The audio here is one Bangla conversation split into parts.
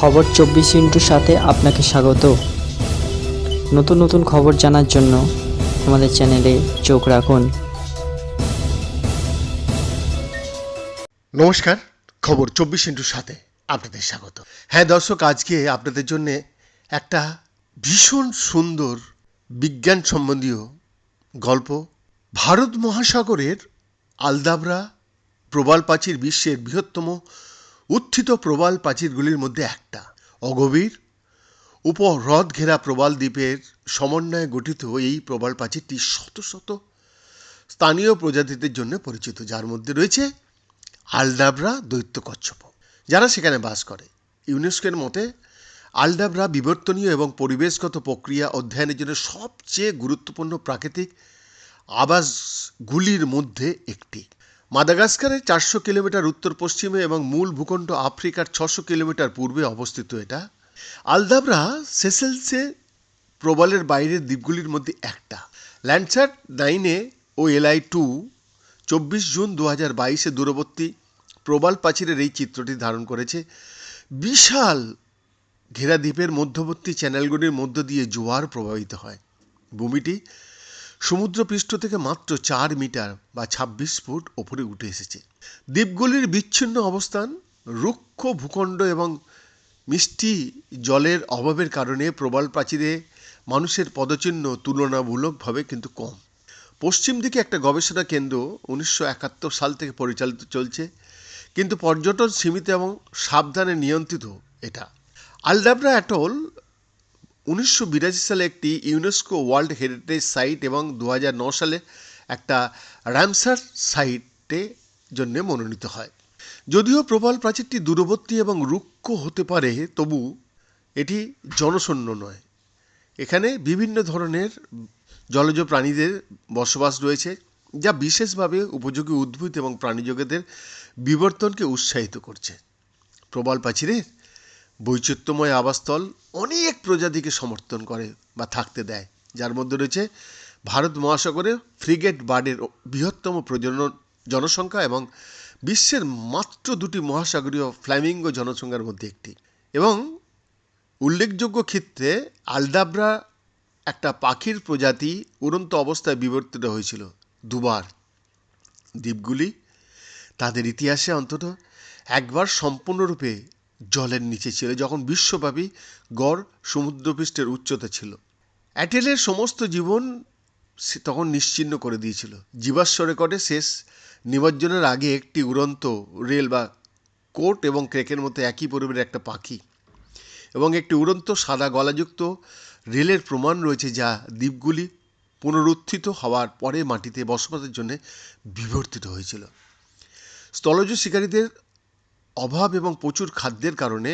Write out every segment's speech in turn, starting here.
খবর চব্বিশ ইন্টুর সাথে আপনাকে স্বাগত। নতুন নতুন খবর জানার জন্য আমাদের চ্যানেলে চোখ রাখুন। নমস্কার, খবর চব্বিশ ইন্টুর সাথে আপনাদের স্বাগত। হ্যাঁ দর্শক, আজকে আপনাদের জন্য একটা ভীষণ সুন্দর বিজ্ঞান সম্বন্ধীয় গল্প। ভারত মহাসাগরের আলদাবরা প্রবাল প্রাচীর বিশ্বের বৃহত্তম উত্থিত প্রবাল প্রাচীরগুলির মধ্যে একটা। অগভীর উপহ্রদ ঘেরা প্রবাল দ্বীপের সমন্বয়ে গঠিত এই প্রবাল প্রাচীরটি শত শত স্থানীয় প্রজাতিদের জন্য পরিচিত, যার মধ্যে রয়েছে আলডাবরা দৈত্য কচ্ছপ, যারা সেখানে বাস করে। ইউনেস্কোর মতে, আলডাবরা বিবর্তনীয় এবং পরিবেশগত প্রক্রিয়া অধ্যয়নের জন্য সবচেয়ে গুরুত্বপূর্ণ প্রাকৃতিক আবাসগুলির মধ্যে একটি। মাদাগাস্কারের চারশো কিলোমিটার উত্তর পশ্চিমে এবং মূল ভূখণ্ড আফ্রিকার ছশো কিলোমিটার পূর্বে অবস্থিত এটা। আলদাবরা সেসেলসে প্রবালের বাইরের দ্বীপগুলির মধ্যে একটা। ল্যান্ডসার্ট নাইনে ও এলআই টু চব্বিশ জুন দু হাজার বাইশে দূরবর্তী প্রবাল প্রাচীরের এই চিত্রটি ধারণ করেছে। বিশাল ঘেরা দ্বীপের মধ্যবর্তী চ্যানেলগুলির মধ্য দিয়ে জোয়ার প্রবাহিত হয়। ভূমিটি সমুদ্রপৃষ্ঠ থেকে মাত্র চার মিটার বা ছাব্বিশ ফুট ওপরে উঠে এসেছে। দ্বীপগুলির বিচ্ছিন্ন অবস্থান রুক্ষ ভূখণ্ড এবং মিষ্টি জলের অভাবের কারণে প্রবাল প্রাচীরে মানুষের পদচিহ্ন তুলনামূলকভাবে কিন্তু কম। পশ্চিম দিকে একটা গবেষণা কেন্দ্র উনিশশো একাত্তর সাল থেকে পরিচালিত চলছে, কিন্তু পর্যটন সীমিত এবং সাবধানে নিয়ন্ত্রিত এটা। আলডাবরা অ্যাটল উনিশশো বিরাশি সালে একটি ইউনেস্কো ওয়ার্ল্ড হেরিটেজ সাইট এবং দু সালে একটা র্যামসার সাইটে জন্য মনোনীত হয়। যদিও প্রবাল প্রাচীরটি দূরবর্তী এবং রুক্ষ হতে পারে, তবু এটি জনশূন্য নয়। এখানে বিভিন্ন ধরনের জলজ প্রাণীদের বসবাস রয়েছে, যা বিশেষভাবে উপযোগী উদ্ভিদ এবং প্রাণীজগতের বিবর্তনকে উৎসাহিত করছে। প্রবাল প্রাচীরের বৈচিত্র্যময় আবাসস্থল অনেক প্রজাতিকে সমর্থন করে বা থাকতে দেয়, যার মধ্যে রয়েছে ভারত মহাসাগরে ফ্রিগেট বার্ডের বৃহত্তম প্রজনন জনসংখ্যা এবং বিশ্বের মাত্র দুটি মহাসাগরীয় ফ্ল্যামিঙ্গো জনসংখ্যার মধ্যে একটি। এবং উল্লেখযোগ্য ক্ষেত্রে আলদাবরা একটা পাখির প্রজাতি উড়ন্ত অবস্থায় বিবর্তিত হয়েছিল, দুবার। দ্বীপগুলি তাদের ইতিহাসে অন্তত একবার সম্পূর্ণরূপে জলের নিচে ছিল, যখন বিশ্বব্যাপী গড় সমুদ্রপৃষ্ঠের উচ্চতা ছিল। অ্যাটেলের সমস্ত জীবন সে তখন নিশ্চিহ্ন করে দিয়েছিল। জীবাশ্ম রেকর্ডে শেষ নিমজ্জনের আগে একটি উড়ন্ত রেল বা কোট এবং ক্রেকের মতো একই পরিবারের একটা পাখি এবং একটি উড়ন্ত সাদা গলাযুক্ত রেলের প্রমাণ রয়েছে যা দ্বীপগুলি পুনরুত্থিত হওয়ার পরে মাটিতে বসবাসের জন্য বিবর্তিত হয়েছিল। স্থলজ শিকারীদের অভাব এবং প্রচুর খাদ্যের কারণে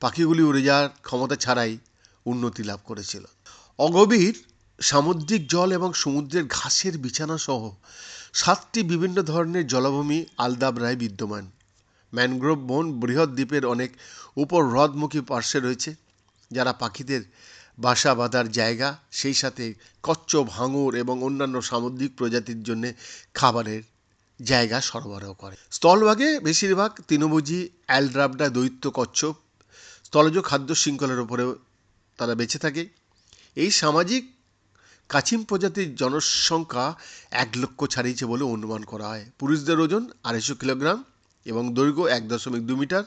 পাখিগুলি উড়ে যাওয়ার ক্ষমতা ছাড়াই উন্নতি লাভ করেছিল। অগভীর সামুদ্রিক জল এবং সমুদ্রের ঘাসের বিছানা সহ সাতটি বিভিন্ন ধরনের জলাভূমি আলদাবরায় বিদ্যমান। ম্যানগ্রোভ বন বৃহৎ দ্বীপের অনেক উপর হ্রদমুখী পার্শ্বে রয়েছে, যারা পাখিদের বাসা বাঁধার জায়গা, সেই সাথে কচ্ছপ ভাঙর এবং অন্যান্য সামুদ্রিক প্রজাতির জন্যে খাবারের জায়গা সরবরাহ করে। স্থলভাগে বেশিরভাগ তৃণভোজী অ্যালড্রাবডা দৈত্য কচ্ছপ স্থলজ খাদ্য শৃঙ্খলের ওপরেও তারা বেঁচে থাকে। এই সামাজিক কাছিম প্রজাতির জনসংখ্যা এক লক্ষ ছাড়িয়েছে বলে অনুমান করা হয়। পুরুষদের ওজন আড়াইশো কিলোগ্রাম এবং দৈর্ঘ্য এক দশমিক দু মিটার।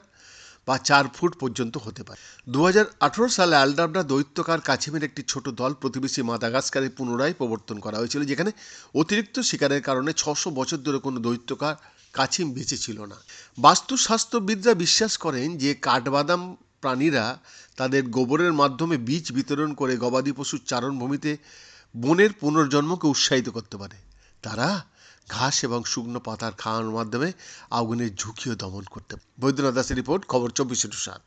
বা চার ফুট পর্যন্ত হতে পারে। দু হাজার আঠেরো সালে আলডাবরা দৈত্যকার কাছিমের একটি ছোট দল প্রতিবেশী মাদাগাস্কারে পুনরায় প্রবর্তন করা হয়েছিল, যেখানে অতিরিক্ত শিকারের কারণে ছশো বছর ধরে কোনো দৈত্যকার কাছিম বেঁচে ছিল না। বাস্তুস্বাস্থ্যবিদরা বিশ্বাস করেন যে কাঠবাদাম প্রাণীরা তাদের গোবরের মাধ্যমে বীজ বিতরণ করে গবাদি পশুর চারণভূমিতে বনের পুনর্জন্মকে উৎসাহিত করতে পারে। তারা ঘাস এবং শুকনো পাতার খাওয়ানোর মাধ্যমে আগুনের ঝুঁকিও দমন করতে বৈদ্যনাথ দাসের রিপোর্ট, খবর চব্বিশে সাত